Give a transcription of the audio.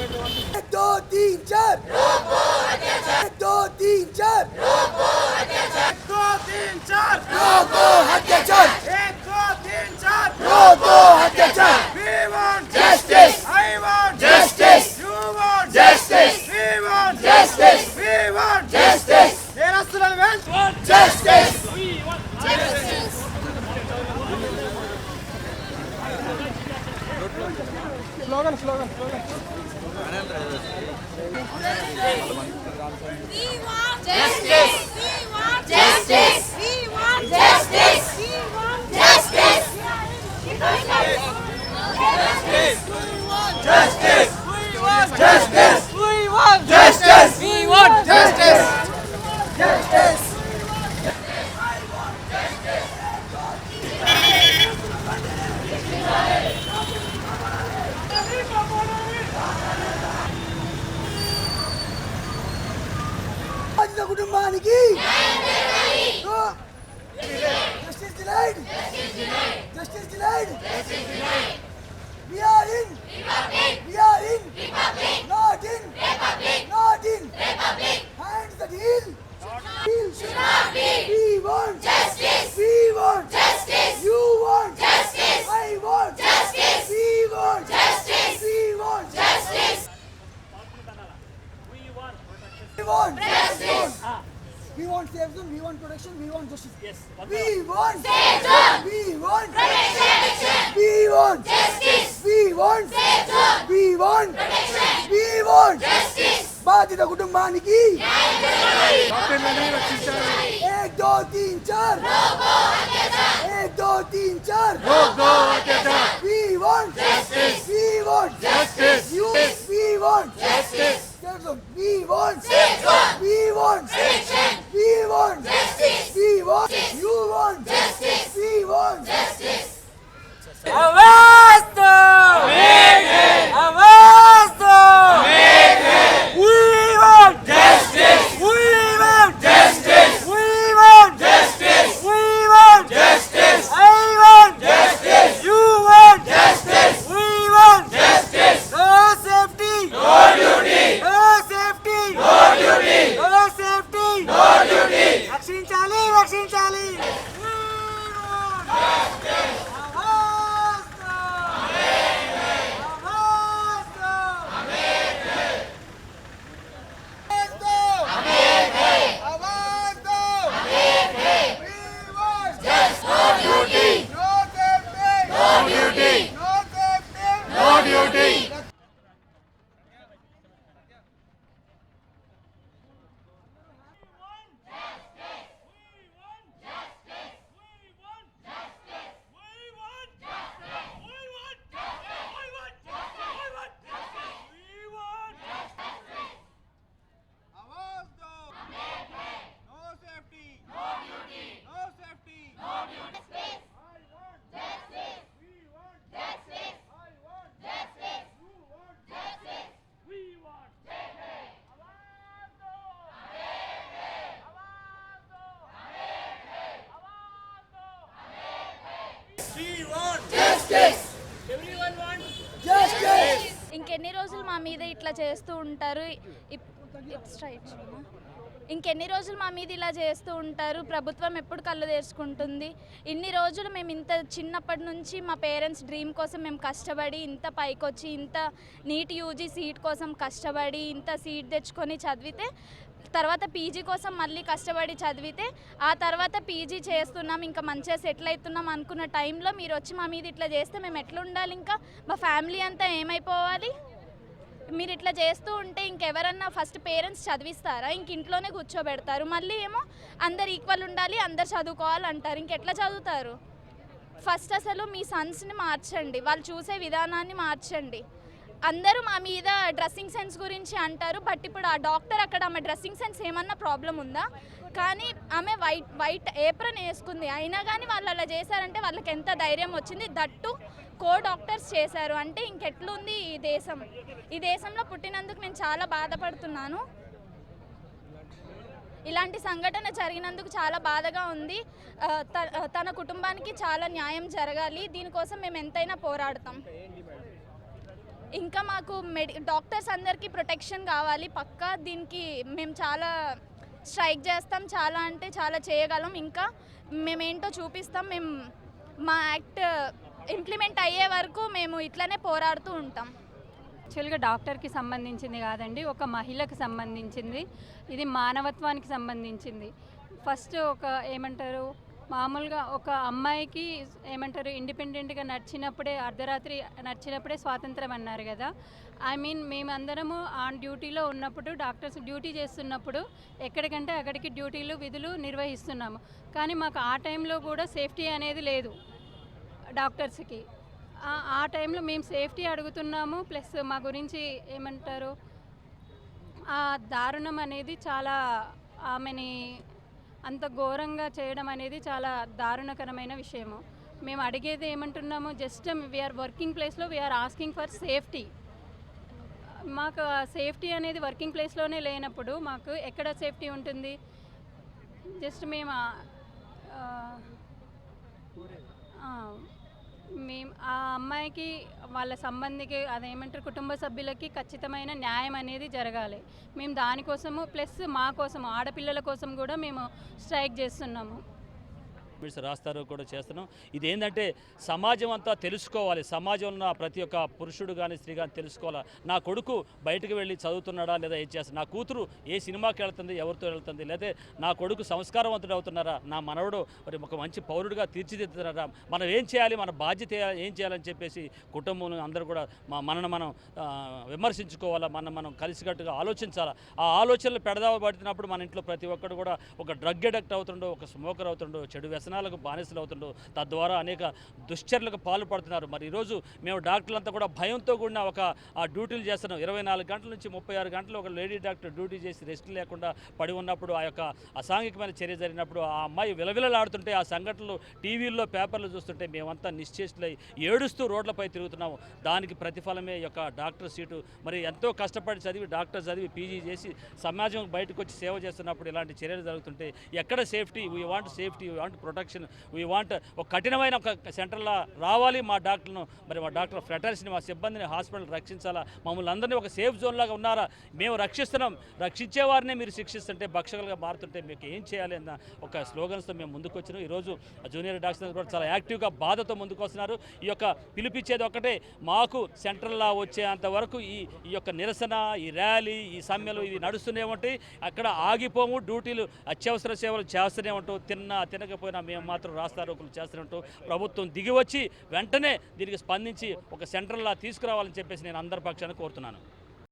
एक दो तीन चार एक दो तीन चार दो तीन चार रोको अत्याचार एक दो तीन चार रोको अत्याचार We Slogan slogan We want justice. We want justice. We की justice delayed justice delayed We are in We are in Republic. Not in Republic. In Hands that heal. Heal should not. We want justice. We want justice. You want justice. I want justice. We want justice. We want justice. We want. We want safe zone. We want protection. We want justice. Yes. We want safe zone. We want protection. We want justice. We want safe zone. We want protection. We want justice. బాధిత కుటుంబానికి एक दो तीन चार एक दो तीन चार We want justice. We ఇంకెన్ని రోజులు మా మీద ఇట్లా చేస్తూ ఉంటారు? ఇంకెన్ని రోజులు మా మీద ఇలా చేస్తూ ఉంటారు? ప్రభుత్వం ఎప్పుడు కళ్ళు తెరుచుకుంటుంది? ఇన్ని రోజులు మేము ఇంత చిన్నప్పటి నుంచి మా పేరెంట్స్ డ్రీమ్ కోసం మేము కష్టపడి ఇంత పైకొచ్చి ఇంత నీట్ యూజీ సీట్ కోసం కష్టపడి ఇంత సీట్ తెచ్చుకొని చదివితే తర్వాత పీజీ కోసం మళ్ళీ కష్టపడి చదివితే ఆ తర్వాత పీజీ చేస్తున్నాం ఇంకా మంచిగా సెటిల్ అవుతున్నాం అనుకున్న టైంలో మీరు వచ్చి మా మీద ఇట్లా చేస్తే మేము ఎట్లా ఉండాలి ఇంకా? మా ఫ్యామిలీ అంతా ఏమైపోవాలి? మీరు ఇట్లా చేస్తూ ఉంటే ఇంకెవరన్నా ఫస్ట్ పేరెంట్స్ చదివిస్తారా? ఇంక ఇంట్లోనే కూర్చోబెడతారు. మళ్ళీ ఏమో అందరు ఈక్వల్ ఉండాలి అందరు చదువుకోవాలి అంటారు. ఇంకెట్లా చదువుతారు? ఫస్ట్ అసలు మీ సన్స్ని మార్చండి. వాళ్ళు చూసే విధానాన్ని మార్చండి. అందరూ మా మీద డ్రెస్సింగ్ సెన్స్ గురించి అంటారు బట్ ఇప్పుడు ఆ డాక్టర్ అక్కడ ఆమె డ్రెస్సింగ్ సెన్స్ ఏమన్నా ప్రాబ్లం ఉందా? కానీ ఆమె వైట్ వైట్ ఏప్రన్ వేసుకుంది. అయినా కానీ వాళ్ళు అలా చేశారంటే వాళ్ళకి ఎంత ధైర్యం వచ్చింది? దట్టు కో డాక్టర్స్ చేశారు. అంటే ఇంకెట్లుంది ఈ దేశం? ఈ దేశంలో పుట్టినందుకు నేను చాలా బాధపడుతున్నాను. ఇలాంటి సంఘటన జరిగినందుకు చాలా బాధగా ఉంది. త- తన కుటుంబానికి చాలా న్యాయం జరగాలి. దీనికోసం మేము ఎంతైనా పోరాడతాం. ఇంకా మాకు మెడి డాక్టర్స్ అందరికీ ప్రొటెక్షన్ కావాలి. పక్కా దీనికి మేము చాలా స్ట్రైక్ చేస్తాం. చాలా అంటే చాలా చేయగలం. ఇంకా మేమేంటో చూపిస్తాం. మేము మా యాక్ట్ ఇంప్లిమెంట్ అయ్యే వరకు మేము ఇట్లనే పోరాడుతూ ఉంటాం. యాక్చువల్గా డాక్టర్కి సంబంధించింది కాదండి. ఒక మహిళకు సంబంధించింది. ఇది మానవత్వానికి సంబంధించింది. ఫస్ట్ ఒక ఏమంటారు? మామూలుగా ఒక అమ్మాయికి ఏమంటారు ఇండిపెండెంట్గా నడిచినప్పుడే అర్ధరాత్రి నడిచినప్పుడే స్వాతంత్రం అన్నారు కదా. ఐ మీన్ మేమందరము ఆన్ డ్యూటీలో ఉన్నప్పుడు డాక్టర్స్ డ్యూటీ చేస్తున్నప్పుడు ఎక్కడికంటే అక్కడికి డ్యూటీలు విధులు నిర్వహిస్తున్నాము. కానీ మాకు ఆ టైంలో కూడా సేఫ్టీ అనేది లేదు డాక్టర్స్కి. ఆ- ఆ టైంలో మేము సేఫ్టీ అడుగుతున్నాము ప్లస్ మా గురించి ఏమంటారు ఆ దారుణం అనేది చాలా ఆమెని అంత ఘోరంగా చేయడం అనేది చాలా దారుణకరమైన విషయము. మేము అడిగేది ఏమంటున్నాము జస్ట్ వీఆర్ వర్కింగ్ ప్లేస్లో we are asking for safety. మాకు సేఫ్టీ అనేది వర్కింగ్ ప్లేస్లోనే లేనప్పుడు మాకు ఎక్కడ సేఫ్టీ ఉంటుంది? జస్ట్ మేము మేము ఆ అమ్మాయికి వాళ్ళ సంబంధికి అదేమంటారు కుటుంబ సభ్యులకి ఖచ్చితమైన న్యాయం అనేది జరగాలి. మేము దానికోసము ప్లస్ మా కోసము ఆడపిల్లల కోసం కూడా మేము స్ట్రైక్ చేస్తున్నాము. మిడ్స్ రాస్తారు కూడా చేస్తున్నాం. ఇది ఏంటంటే సమాజం అంతా తెలుసుకోవాలి. సమాజంలో ఉన్న ప్రతి ఒక్క పురుషుడు కానీ స్త్రీ కానీ తెలుసుకోవాలి? నా కొడుకు బయటకు వెళ్ళి చదువుతున్నాడా లేదా ఏం చేస్తా? నా కూతురు ఏ సినిమాకి వెళ్తుంది ఎవరితో వెళ్తుంది లేదా నా కొడుకు సంస్కారవంతుడు అవుతున్నారా? నా మనవడు మరి ఒక మంచి పౌరుడిగా తీర్చిదిద్దుతున్నారా? మనం ఏం చేయాలి? మన బాధ్యత ఏం చేయాలని చెప్పేసి కుటుంబం అందరూ కూడా మా మనను మనం విమర్శించుకోవాలా? మనం మనం కలిసికట్టుగా ఆలోచించాలా? ఆ ఆలోచనలు పెడదాబడినప్పుడు మన ఇంట్లో ప్రతి ఒక్కరు కూడా ఒక డ్రగ్ అడక్ట్ అవుతుండో ఒక స్మోకర్ అవుతుండో చెడు వ్యసనాలకు బానిసలు అవుతుండో తద్వారా అనేక దుశ్చర్యలకు పాల్పడుతున్నారు. మరి ఈరోజు మేము డాక్టర్లంతా కూడా భయంతో కూడిన ఒక ఆ డ్యూటీలు చేస్తున్నాం. ఇరవై నాలుగు గంటల నుంచి ముప్పై ఆరు గంటలు ఒక లేడీ డాక్టర్ డ్యూటీ చేసి రెస్ట్ లేకుండా పడి ఉన్నప్పుడు ఆ యొక్క అసాంఘికమైన చర్య జరిగినప్పుడు ఆ అమ్మాయి విలవిలలాడుతుంటే ఆ సంఘటనలు టీవీల్లో పేపర్లు చూస్తుంటే మేమంతా నిశ్చేష్లై ఏడుస్తూ రోడ్లపై తిరుగుతున్నాము. దానికి ప్రతిఫలమే యొక్క డాక్టర్ సీటు. మరి ఎంతో కష్టపడి చదివి డాక్టర్ చదివి పీజీ చేసి సమాజం బయటకు వచ్చి సేవ చేస్తున్నప్పుడు ఇలాంటి చర్యలు జరుగుతుంటే ఎక్కడ safety? We want safety we want protection we want ఒక కఠినమైన ఒక సెంటర్లో రావాలి మా డాక్టర్ను. మరి మా డాక్టర్ ఫ్రెటర్స్ని మా సిబ్బందిని హాస్పిటల్ రక్షించాలా? మమ్మల్ని అందరినీ ఒక సేఫ్ జోన్ లాగా ఉన్నారా? మేము రక్షిస్తున్నాం. రక్షించే వారిని మీరు శిక్షిస్తుంటే భక్షకులుగా మారుతుంటే మీకు ఏం చేయాలి అన్న ఒక స్లోగన్స్తో మేము ముందుకు వచ్చినాం ఈరోజు జూనియర్ డాక్టర్స్ కూడా చాలా యాక్టివ్గా బాధతో ముందుకు వస్తున్నారు ఈ యొక్క పిలిపించేది ఒకటే మాకు సెంట్రల్లా వచ్చేంత వరకు ఈ ఈ యొక్క నిరసన ఈ ర్యాలీ ఈ సమ్మెలు ఇవి నడుస్తూనే ఉంటాయి. అక్కడ ఆగిపోము డ్యూటీలు అత్యవసర సేవలు చేస్తూనే ఉంటాం. తిన్నా తినకపోయినా మేము మాత్రం రాస్తారోకులు చేస్తున్నట్టు ప్రభుత్వం దిగి వచ్చి వెంటనే దీనికి స్పందించి ఒక సెంట్రల్లా తీసుకురావాలని చెప్పేసి నేను అందరి పక్షాన్ని కోరుతున్నాను.